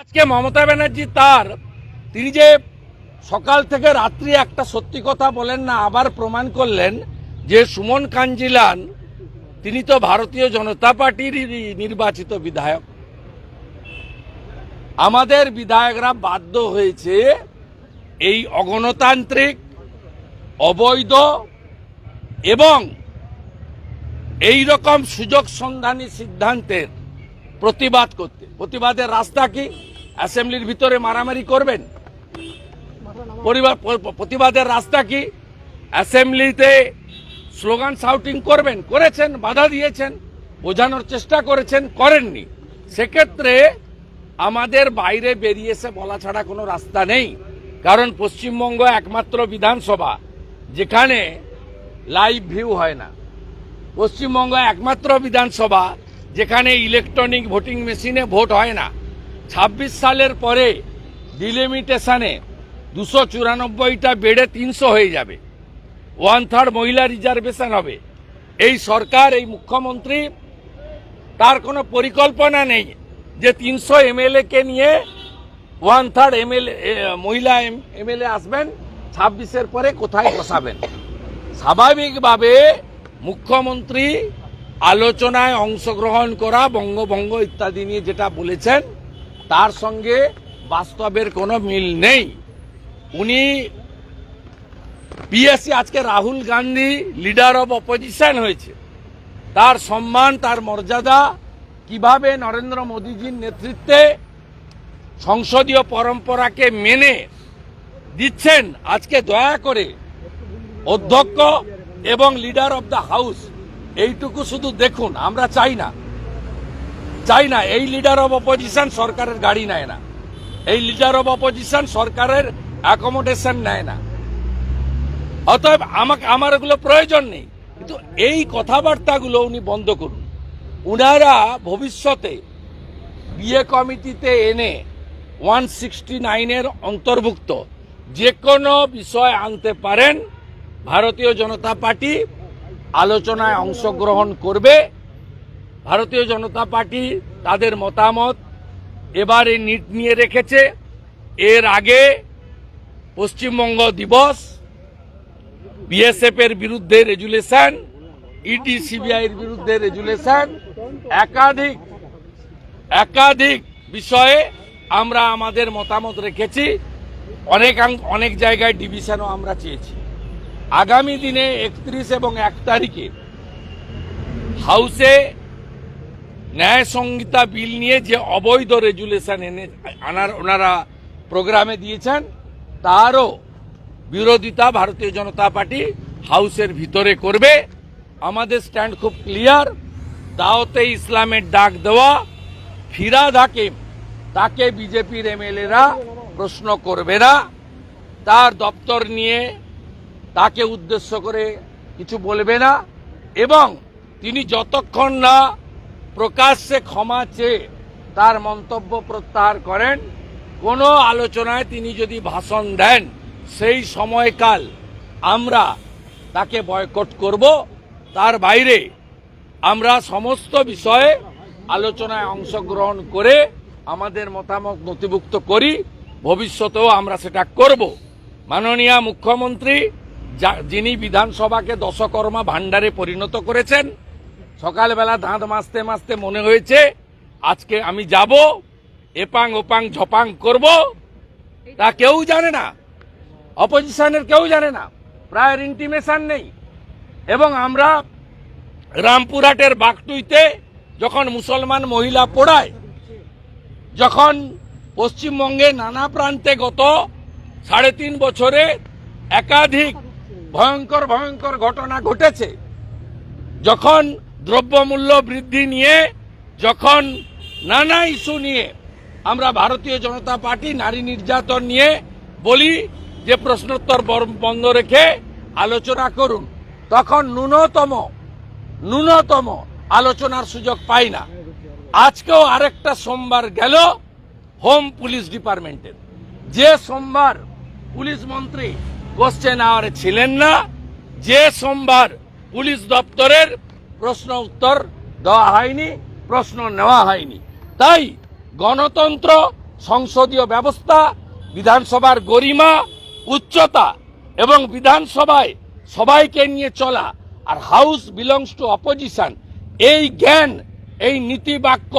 আজকে মমতা ব্যানার্জি তার, তিনি যে সকাল থেকে রাত্রি একটা সত্যি কথা বলেন না, আবার প্রমাণ করলেন যে সুমন কাঞ্জিলান, তিনি তো ভারতীয় জনতা পার্টির নির্বাচিত বিধায়ক। আমাদের বিধায়করা বাধ্য হয়েছে এই অগণতান্ত্রিক, অবৈধ এবং এই রকম সুযোগ সন্ধানী সিদ্ধান্তের প্রতিবাদ করতে। প্রতিবাদের রাস্তা কি? অ্যাসেম্বলির ভিতরে মারামারি করবেন? পরিবার প্রতিবাদের রাস্তা কি? অ্যাসেম্বলিতে স্লোগান শাউটিং করবেন? করেছেন, বাধা দিয়েছেন, বোঝানোর চেষ্টা করেছেন, করেননি। সেক্ষেত্রে আমাদের বাইরে বেরিয়ে এসে বলা ছাড়া কোনো রাস্তা নেই। কারণ পশ্চিমবঙ্গ একমাত্র বিধানসভা, যেখানে লাইভ ভিউ হয় না। পশ্চিমবঙ্গ একমাত্র বিধানসভা, যেখানে ইলেকট্রনিক ভোটিং মেশিনে ভোট হয় না। ২৬ সালের পরে ডিলিমিটেশনে দুশো চুরানব্বইটা বেড়ে তিনশো হয়ে যাবে। ওয়ান থার্ড মহিলা রিজার্ভেশন হবে। এই সরকার, এই মুখ্যমন্ত্রী, তার কোনো পরিকল্পনা নেই যে তিনশো এমএলএকে নিয়ে ওয়ান থার্ড এমএলএ মহিলা এমএলএ আসবেন, ছাব্বিশের পরে কোথায় বসাবেন? স্বাভাবিকভাবে মুখ্যমন্ত্রী আলোচনায় অংশগ্রহণ করা, বঙ্গভঙ্গ ইত্যাদি নিয়ে যেটা বলেছেন তার সঙ্গে বাস্তবের কোনো মিল নেই। উনি পিএসসি আজকে Rahul Gandhi leader of opposition হয়েছে। তার সম্মান, তার মর্যাদা কীভাবে নরেন্দ্র মোদীজির নেতৃত্বে সংসদীয় পরম্পরাকে মেনে দিচ্ছেন, আজকে দয়া করে অধ্যক্ষ এবং লিডার অব দ্য হাউস এইটুকু শুধু দেখুন, আমরা চাই না। চাই না, এই লিডার অব অপোজিশন সরকারের গাড়ি নেয় না। এই লিডার অব অপোজিশন সরকারের অ্যাকোমোডেশন নেয় না। অতএব আমাকে, আমার এগুলো প্রয়োজন নেই। কিন্তু এই কথাবার্তাগুলো উনি বন্ধ করুন। উনারা ভবিষ্যতে বিয়ে কমিটিতে এনে ওয়ান সিক্সটি নাইনের অন্তর্ভুক্ত যে কোনো বিষয় আনতে পারেন, ভারতীয় জনতা পার্টি আলোচনায় অংশগ্রহণ করবে। ভারতীয় জনতা পার্টি তাদের মতামত এবার এই নিট নিয়ে রেখেছে। এর আগে পশ্চিমবঙ্গ দিবস বিএসএফ এর বিরুদ্ধে রেজুলেশন, ইডি সিবিআই এর বিরুদ্ধে রেজুলেশন। একাধিক একাধিক বিষয়ে আমরা আমাদের মতামত রেখেছি। অনেক অনেক জায়গায় ডিভিশনও আমরা চেয়েছি। আগামী দিনে একত্রিশ এবং এক তারিখে হাউসে ন্যায় সংহিতা বিল নিয়ে যে অবৈধ রেজুলেশন এনে আনার, ওনারা প্রোগ্রামে দিয়েছেন, তারও বিরোধিতা ভারতীয় জনতা পার্টি হাউসের ভিতরে করবে। আমাদের স্ট্যান্ড খুব ক্লিয়ার দাওতে ইসলামের ডাক দেওয়া, ফিরাদ হাকিম, তাকে বিজেপির এমএলএরা প্রশ্ন করবে না। তার দপ্তর নিয়ে তাকে উদ্দেশ্য করে কিছু বলবে না। এবং তিনি যতক্ষণ না প্রকাশ্যে ক্ষমা চেয়ে তার মন্তব্য প্রত্যাহার করেন। কোনো আলোচনায় তিনি যদি ভাষণ দেন, সেই সময়কাল আমরা তাকে বয়কট করব। তার বাইরে আমরা সমস্ত বিষয়ে আলোচনায় অংশগ্রহণ করে আমাদের মতামত নথিভুক্ত করি। ভবিষ্যতেও আমরা সেটা করব। মাননীয় মুখ্যমন্ত্রী যিনি বিধানসভাকে দশকর্মা ভাণ্ডারে পরিণত করেছেন সকালবেলা দাঁত মাজতে মাজতে মনে হয়েছে, আজকে আমি যাব, এপাং ওপাং ঝপাং করব, তা কেউ জানে না, অপোজিশনের কেউ জানে না, প্রায়ের ইন্টিমেশন নেই। এবং আমরা রামপুরহাটের বাগটুইতে যখন মুসলমান মহিলা পড়ায়, যখন পশ্চিমবঙ্গে নানা প্রান্তে গত সাড়ে তিন বছরে একাধিক ভয়ঙ্কর ভয়ঙ্কর ঘটনা ঘটেছে, যখন দ্রব্যমূল্য বৃদ্ধি নিয়ে যখন নানা ইস্যু নিয়ে আমরা ভারতীয় জনতা পার্টি নারী নির্যাতন নিয়ে বলি যে প্রশ্নোত্তর বন্ধ রেখে আলোচনা করুন, তখন ন্যূনতম ন্যূনতম আলোচনার সুযোগ পাই না। আজকেও আরেকটা সোমবার গেল হোম পুলিশ ডিপার্টমেন্টের। যে সোমবার পুলিশ মন্ত্রী কোশ্চেন আওয়ারে ছিলেন না, যে সোমবার পুলিশ দপ্তরের প্রশ্ন উত্তর দেওয়া হয়নি, প্রশ্ন নেওয়া হয়নি। তাই গণতন্ত্র, সংসদীয় ব্যবস্থা, বিধানসভার গরিমা, উচ্চতা এবং বিধানসভায় সবাইকে নিয়ে চলা আর হাউস বিলংস টু অপোজিশন, এই জ্ঞান, এই নীতি বাক্য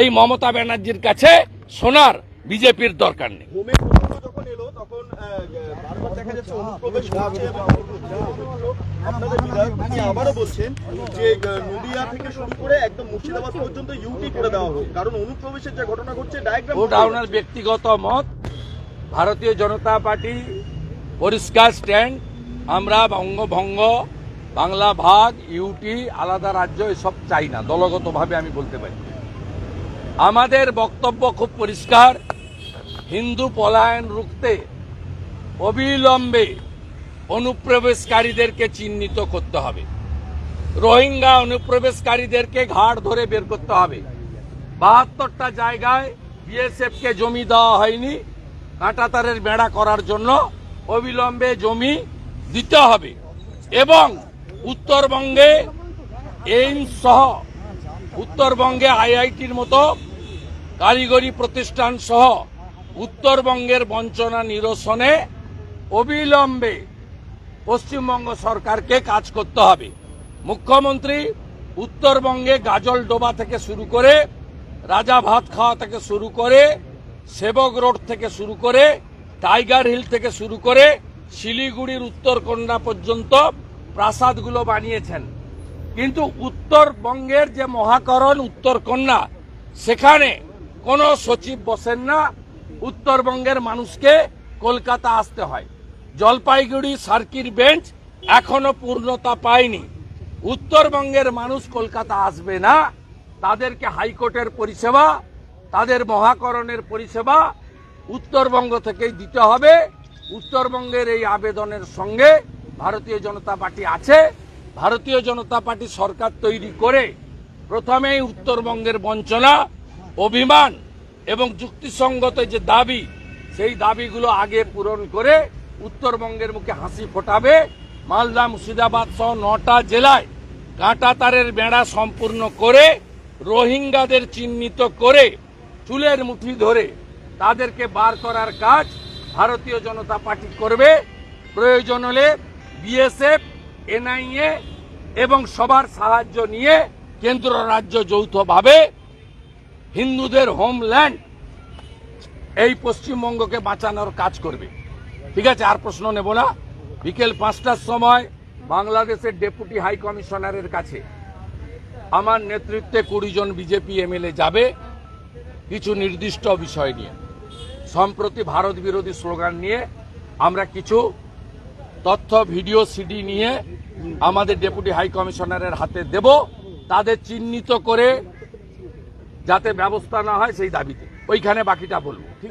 এই মমতা ব্যানার্জির কাছে শোনার বিজেপির দরকার নেই হোমে প্রসঙ্গ যখন এলো তখন বারবার দেখা যাচ্ছে অনুপ্রবেশ হচ্ছে আপনাদের বিধায়ক তিনি আবারও বলছেন যে নদিয়া থেকে শুরু করে একদম মুর্শিদাবাদ পর্যন্ত ইউটি করে দেওয়া হোক। কারণ অনুপ্রবেশের যে ঘটনা ঘটছে ডায়াগ্রাম ওটা ওনার ব্যক্তিগত মত ভারতীয় জনতা পার্টি পরিষ্কার স্ট্যান্ড আমরা বঙ্গভঙ্গ বাংলা ভাগ ইউটি আলাদা রাজ্য এসব চাই না দলগতভাবে আমি বলতে পারি। আমাদের বক্তব্য খুব পরিষ্কার। হিন্দু পলায়ন রুখতে অবিলম্বে অনুপ্রবেশকারীদেরকে চিহ্নিত করতে হবে। রোহিঙ্গা অনুপ্রবেশকারীদেরকে ঘাড় ধরে বের করতে হবে। বাহাত্তরটা জায়গায় বিএসএফ কে জমি দেওয়া হয়নি। কাঁটাতারের বেড়া করার জন্য অবিলম্বে জমি দিতে হবে এবং উত্তরবঙ্গে এইমস সহ উত্তরবঙ্গে আইআইটির মতো কারিগরি প্রতিষ্ঠান সহ উত্তরবঙ্গের বঞ্চনা নিরসনে অবিলম্বে পশ্চিমবঙ্গ সরকারকে কাজ করতে হবে। মুখ্যমন্ত্রী উত্তরবঙ্গে গাজল ডোবা থেকে শুরু করে, রাজা ভাত খাওয়া থেকে শুরু করে, সেবক রোড থেকে শুরু করে, টাইগার হিল থেকে শুরু করে, শিলিগুড়ির উত্তরকন্যা পর্যন্ত প্রাসাদগুলো বানিয়েছেন। কিন্তু উত্তরবঙ্গের যে মহাকরণ উত্তরকন্যা, সেখানে কোনো সচিব বসেন না উত্তরবঙ্গের মানুষকে কলকাতা আসতে হয়। জলপাইগুড়ি সার্কিট বেঞ্চ এখনও পূর্ণতা পায়নি। উত্তরবঙ্গের মানুষ কলকাতা আসবে না। তাদেরকে হাইকোর্টের পরিষেবা, তাদের মহাকরণের পরিষেবা উত্তরবঙ্গ থেকেই দিতে হবে। উত্তরবঙ্গের এই আবেদনের সঙ্গে ভারতীয় জনতা পার্টি আছে। ভারতীয় জনতা পার্টি সরকার তৈরি করে প্রথমেই উত্তরবঙ্গের বঞ্চনা, অভিমান এবং যুক্তিসঙ্গত যে দাবি, সেই দাবিগুলো আগে পূরণ করে উত্তরবঙ্গের মুখে হাসি ফোটাবে। মালদা, মুর্শিদাবাদ সহ নটা জেলায় কাঁটা তারের বেড়া সম্পূর্ণ করে, রোহিঙ্গাদের চিহ্নিত করে, চুলের মুঠি ধরে তাদেরকে বার করার কাজ ভারতীয় জনতা পার্টি করবে। প্রয়োজন হলে বিএসএফ, এনআইএ এবং সবার সাহায্য নিয়ে কেন্দ্র, রাজ্য যৌথভাবে হিন্দুদের হোমল্যান্ড এই পশ্চিমবঙ্গকে বাঁচানোর কাজ করবে। ঠিক আছে, আর প্রশ্ন নেব না। বিকেল পাঁচটার সময় বাংলাদেশের ডেপুটি হাই কমিশনারের কাছে আমার নেতৃত্বে কুড়ি জন বিজেপি এমএলএ যাবে কিছু নির্দিষ্ট বিষয় নিয়ে। সম্প্রতি ভারত বিরোধী স্লোগান নিয়ে আমরা কিছু তথ্য, ভিডিও সিডি নিয়ে আমাদের ডেপুটি হাই কমিশনারের হাতে দেব। তাদের চিহ্নিত করে যাতে ব্যবস্থা না হয় সেই দাবিতে। ওইখানে বাকিটা বলব।